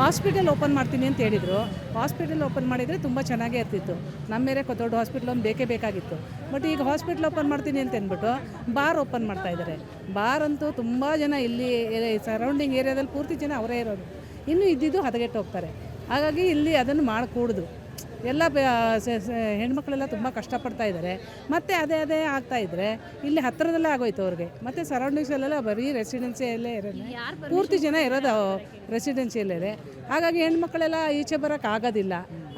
Hospital open ಮಾಡ್ತೀನಿ ಅಂತ ಹೇಳಿದರು. ಹಾಸ್ಪಿಟಲ್ ಓಪನ್ ಮಾಡಿದರೆ ತುಂಬ ಚೆನ್ನಾಗೇ ಇರ್ತಿತ್ತು. ನಮ್ಮ ಮೇಲೆ ದೊಡ್ಡ ಹಾಸ್ಪಿಟ್ಲ್ ಒಂದು ಬೇಕೇ ಬೇಕಾಗಿತ್ತು. ಬಟ್ ಈಗ ಹಾಸ್ಪಿಟಲ್ ಓಪನ್ ಮಾಡ್ತೀನಿ ಅಂತ ಅಂದ್ಬಿಟ್ಟು ಬಾರ್ ಓಪನ್ ಮಾಡ್ತಾ ಇದ್ದಾರೆ ಬಾರ್ ಅಂತೂ ತುಂಬ ಜನ ಇಲ್ಲಿ ಸರೌಂಡಿಂಗ್ ಏರಿಯಾದಲ್ಲಿ ಪೂರ್ತಿ ಜನ ಅವರೇ ಇರೋದು ಇನ್ನೂ ಇದ್ದಿದ್ದು ಹದಗೆಟ್ಟು ಹೋಗ್ತಾರೆ ಹಾಗಾಗಿ ಇಲ್ಲಿ ಅದನ್ನು ಮಾಡಕೂಡ್ದು. ಎಲ್ಲ ಹೆಣ್ಮಕ್ಳೆಲ್ಲ ತುಂಬ ಕಷ್ಟಪಡ್ತಾ ಇದ್ದಾರೆ. ಮತ್ತು ಅದೇ ಅದೇ ಆಗ್ತಾ ಇದ್ರೆ ಇಲ್ಲಿ ಹತ್ತಿರದಲ್ಲೇ ಆಗೋಯ್ತು ಅವ್ರಿಗೆ. ಮತ್ತು ಸರೌಂಡಿಂಗ್ಸಲ್ಲೆಲ್ಲ ಬರೀ ರೆಸಿಡೆನ್ಸಿಯಲ್ಲೇ ಇರೋದು ಪೂರ್ತಿ ಜನ ಇರೋದು ರೆಸಿಡೆನ್ಸಿಯಲ್ಲೇ ಹಾಗಾಗಿ ಹೆಣ್ಮಕ್ಳೆಲ್ಲ ಈಚೆ ಬರೋಕೆ ಆಗೋದಿಲ್ಲ.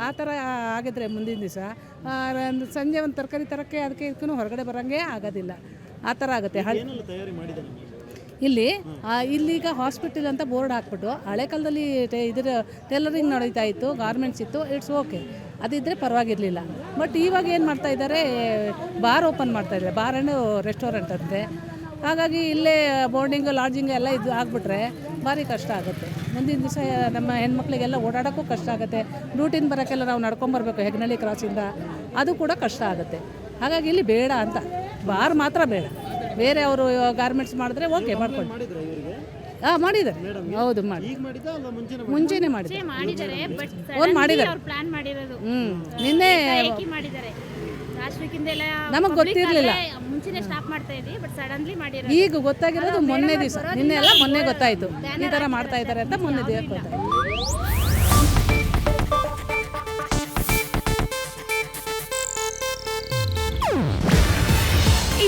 ಆ ಥರ ಆಗಿದ್ರೆ ಮುಂದಿನ ದಿವಸ ಸಂಜೆ ಒಂದು ತರಕಾರಿ ತರಕ್ಕೆ ಅದಕ್ಕೆ ಇದಕ್ಕೂ ಹೊರಗಡೆ ಬರೋಂಗೆ ಆಗೋದಿಲ್ಲ. ಆ ಥರ ಆಗುತ್ತೆ. ಇಲ್ಲಿ ಇಲ್ಲಿಗ ಹಾಸ್ಪಿಟಲ್ ಅಂತ ಬೋರ್ಡ್ ಹಾಕ್ಬಿಟ್ಟು, ಹಳೆ ಕಾಲದಲ್ಲಿ ಇದರ ಟೈಲರಿಂಗ್ ನಡೀತಾ ಇತ್ತು ಗಾರ್ಮೆಂಟ್ಸ್ ಇತ್ತು ಇಟ್ಸ್ ಓಕೆ ಅದಿದ್ದರೆ ಪರವಾಗಿರಲಿಲ್ಲ. ಬಟ್ ಇವಾಗ ಏನು ಮಾಡ್ತಾ ಇದ್ದಾರೆ ಬಾರ್ ಓಪನ್ ಮಾಡ್ತಾ ಇದ್ದಾರೆ ಬಾರ್ ಆ್ಯಂಡ್ ರೆಸ್ಟೋರೆಂಟ್ ಅಂತೆ. ಹಾಗಾಗಿ ಇಲ್ಲೇ ಬೋರ್ಡಿಂಗ್ ಲಾಡ್ಜಿಂಗ್ ಎಲ್ಲ ಇದು ಆಗಿಬಿಟ್ರೆ ಭಾರಿ ಕಷ್ಟ ಆಗುತ್ತೆ. ಮುಂದಿನ ದಿವಸ, ನಮ್ಮ ಹೆಣ್ಮಕ್ಳಿಗೆಲ್ಲ ಓಡಾಡೋಕ್ಕೂ ಕಷ್ಟ ಆಗುತ್ತೆ. ಡ್ಯೂಟಿನ ಬರೋಕ್ಕೆಲ್ಲ ನಾವು ನಡ್ಕೊಂಬರ್ಬೇಕು ಹೆಗ್ನಳ್ಳಿ ಕ್ರಾಸಿಂದ ಅದು ಕೂಡ ಕಷ್ಟ ಆಗುತ್ತೆ. ಹಾಗಾಗಿ ಇಲ್ಲಿ ಬೇಡ ಅಂತ. ಬಾರ್ ಮಾತ್ರ ಬೇಡ. ಬೇರೆ ಅವರು ಗಾರ್ಮೆಂಟ್ಸ್ ಮಾಡಿದ್ರೆ ಓಕೆ ಮಾಡ್ಕೊಂಡು ಹಾಂ ಮಾಡಿದ್ದಾರೆ. ಹೌದು ಮಾಡಿ. ಮುಂಚೆನೆ ಮಾಡಿದ್ದಾರೆ. ಅವ್ರು ಮಾಡಿದ್ದಾರೆ. ಪ್ಲಾನ್ ಮಾಡಿರೋದು. ಹ್ಞೂ ನಿನ್ನೆ ನಮಗೆ ಗೊತ್ತಿರಲಿಲ್ಲ. ಈಗ ಗೊತ್ತಾಗಿರೋದು ಮೊನ್ನೆ ದಿವಸ. ನಿನ್ನೆ ಎಲ್ಲ ಮೊನ್ನೆ ಗೊತ್ತಾಯ್ತು. ಈ ತರ ಮಾಡ್ತಾ ಇದ್ದಾರೆ ಅಂತ ಮೊನ್ನೆ ದಿವಸ ಗೊತ್ತಾಯ್ತು.